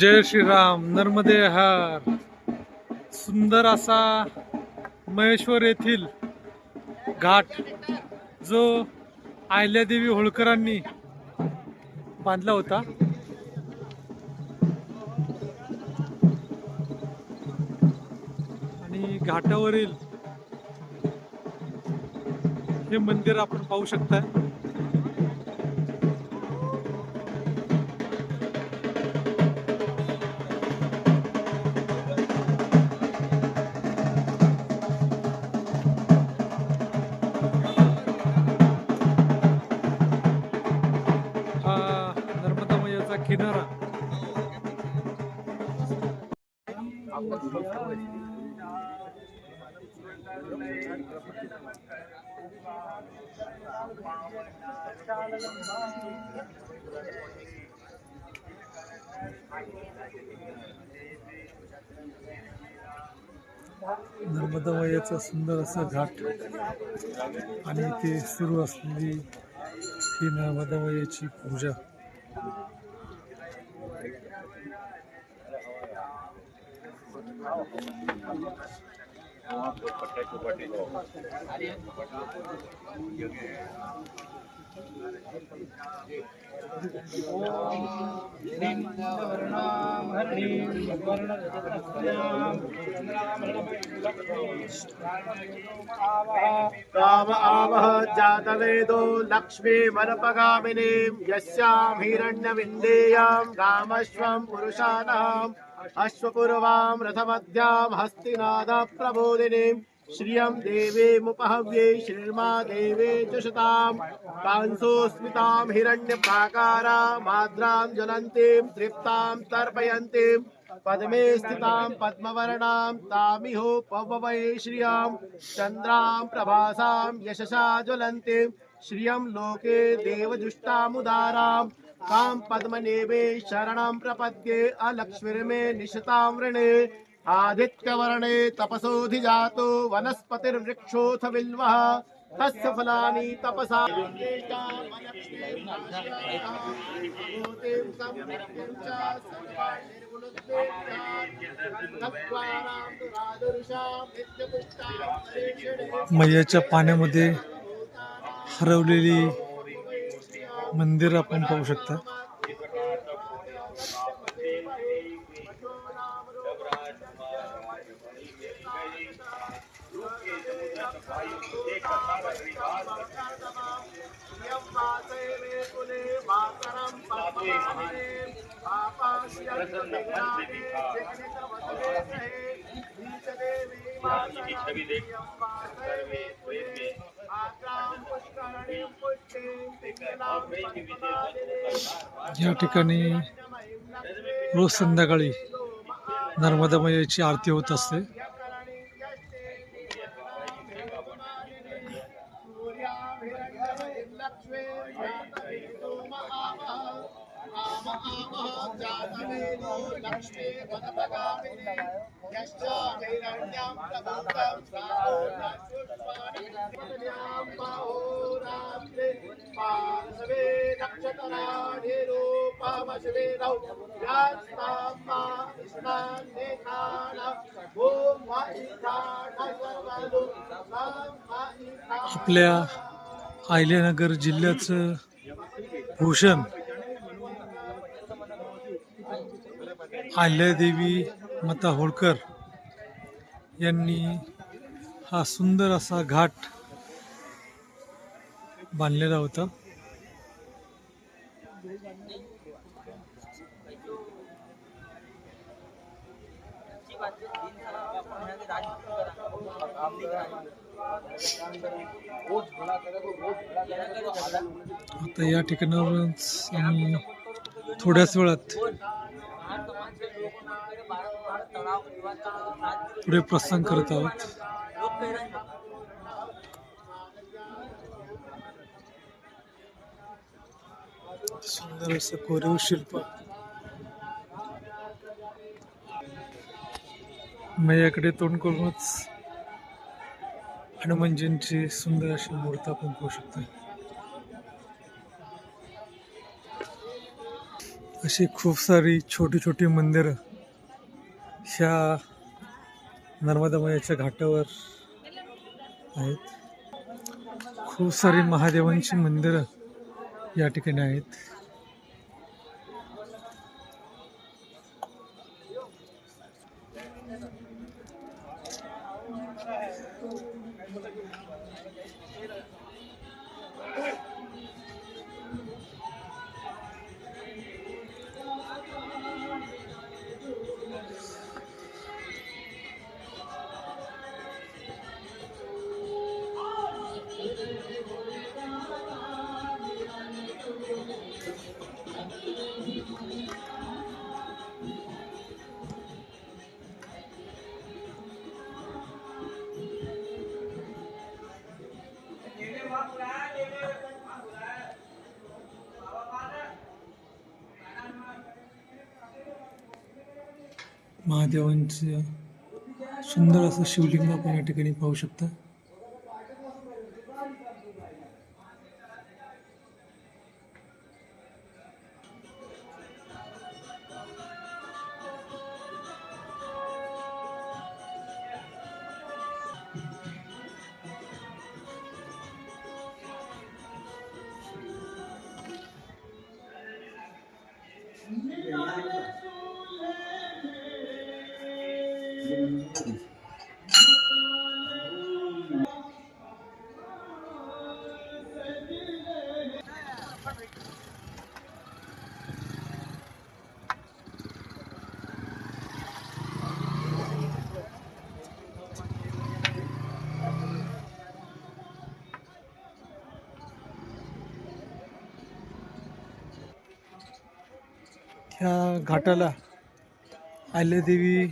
जय श्रीराम नर्मदे हार. सुंदर असा महेश्वर येथील घाट जो आयल्यादेवी होळकरांनी बांधला होता. आणि घाटावरील हे मंदिर आपण पाहू शकता किनारा. नर्मदा सुंदर असा घाट आणि इथे सुरू असलेली ही नर्मदा पूजा. राम आवह जातवेदो लक्ष्मी मनपगामिनीं यस्यां हिरण्यविन्देयां रामश्वं पुरुषाणाम् अश्वपूर्वां रथमध्यां हस्तिनादप्रबोधिनीं श्रियं देवीमुपहव्ये श्रीर्मा देवे च शतां कांसोस्मितां हिरण्यप्राकारा माद्रां ज्वलन्तीं तृप्तां तर्पयन्तीं पद्मे स्थितां पद्मवर्णां तामिहो पववै श्रियां चन्द्रां प्रभासां यशसा ज्वलन्तीं श्रियं लोके देवजुष्टामुदाराम् तां पद्मनेवे शरणं प्रपद्ये अलक्ष्मीर्मे निशतां वृणे आदित्यवर्णे तपसोऽधिजातो वनस्पतिर्वृक्षोऽथ बिल्वः तस्य फलानि तपसा मैयाच्या पाण्यामध्ये हरवलेली मंदिर आपण पाहू शकता. या ठिकाणी रोज संध्याकाळी नर्मदा मैयाची आरती होत असते. आपल्या अहिल्यानगर जिल्ह्याचं भूषण आल्यादेवी माता होळकर यांनी हा सुंदर असा घाट बांधलेला होता. आता या ठिकाणावरच आम्ही थोड्याच वेळात पुढे प्रस्थान करत आहोत. सुंदर असं कोरीव शिल्प. मैयाकडे तोंड करूनच हनुमानजींची सुंदर अशी मूर्ती आपण पाहू शकतो अशी खूप सारी छोटी छोटी मंदिरं ह्या नर्मदा मैयाच्या घाटावर आहेत. खूप सारी महादेवांची मंदिरं या ठिकाणी आहेत. महादेवांचं सुंदर असं शिवलिंग आपण या ठिकाणी पाहू शकता. ह्या घाटाला आल्यादेवी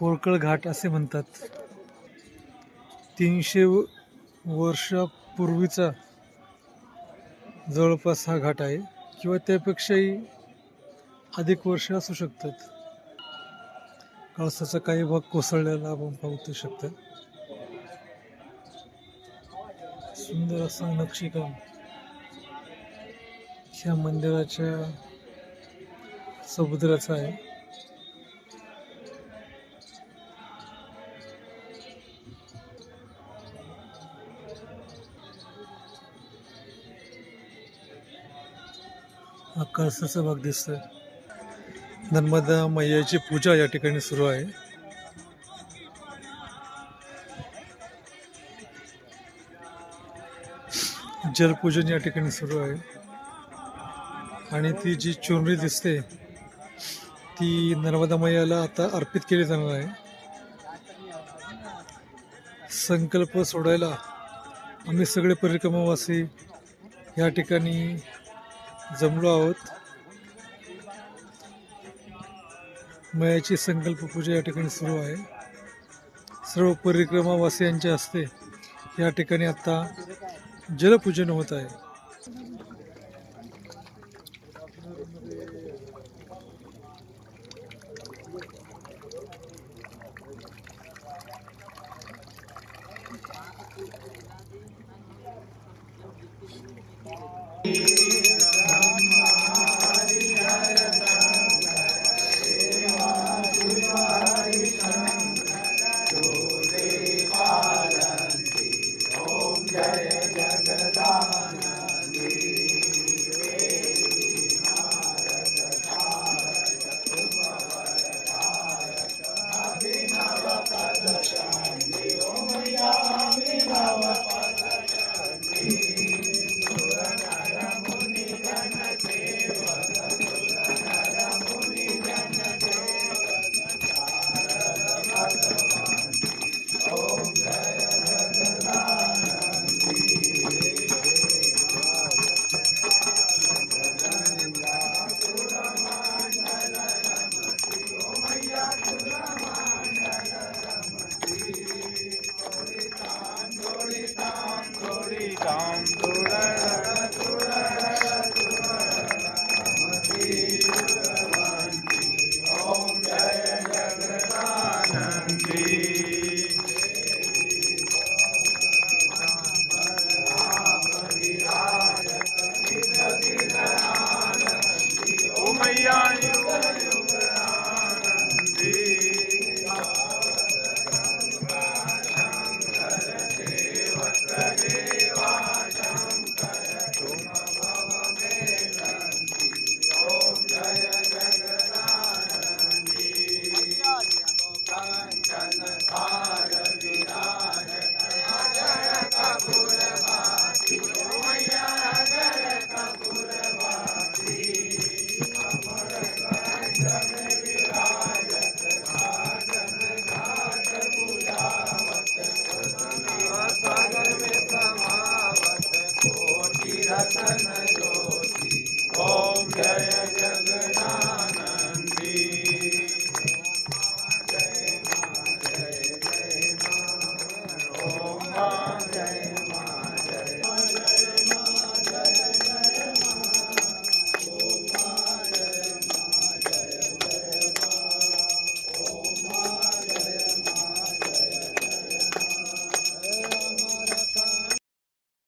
होळकळ घाट असे म्हणतात. तीनशे वर्षापूर्वीचा जवळपास हा घाट आहे किंवा त्यापेक्षाही अधिक वर्ष असू शकतात. काळसाचा काही भाग कोसळलेला आपण पाहू शकतो. सुंदर असं नक्षीकाम. ह्या मंदिराच्या समुद्राचा आहे. हा भाग दिसतोय. नर्मदा मैयाची पूजा या ठिकाणी सुरू आहे. जलपूजन या ठिकाणी सुरू आहे. आणि ती जी चुनरी दिसते ती नर्मदा मैयाला आता अर्पित केली जाणार आहे. संकल्प सोडायला आम्ही सगळे परिक्रमावासी या ठिकाणी जमलो आहोत. मयाची संकल्प पूजा या ठिकाणी सुरू आहे. सर्व परिक्रमावासियांच्या हस्ते या ठिकाणी आता जलपूजन होत आहे.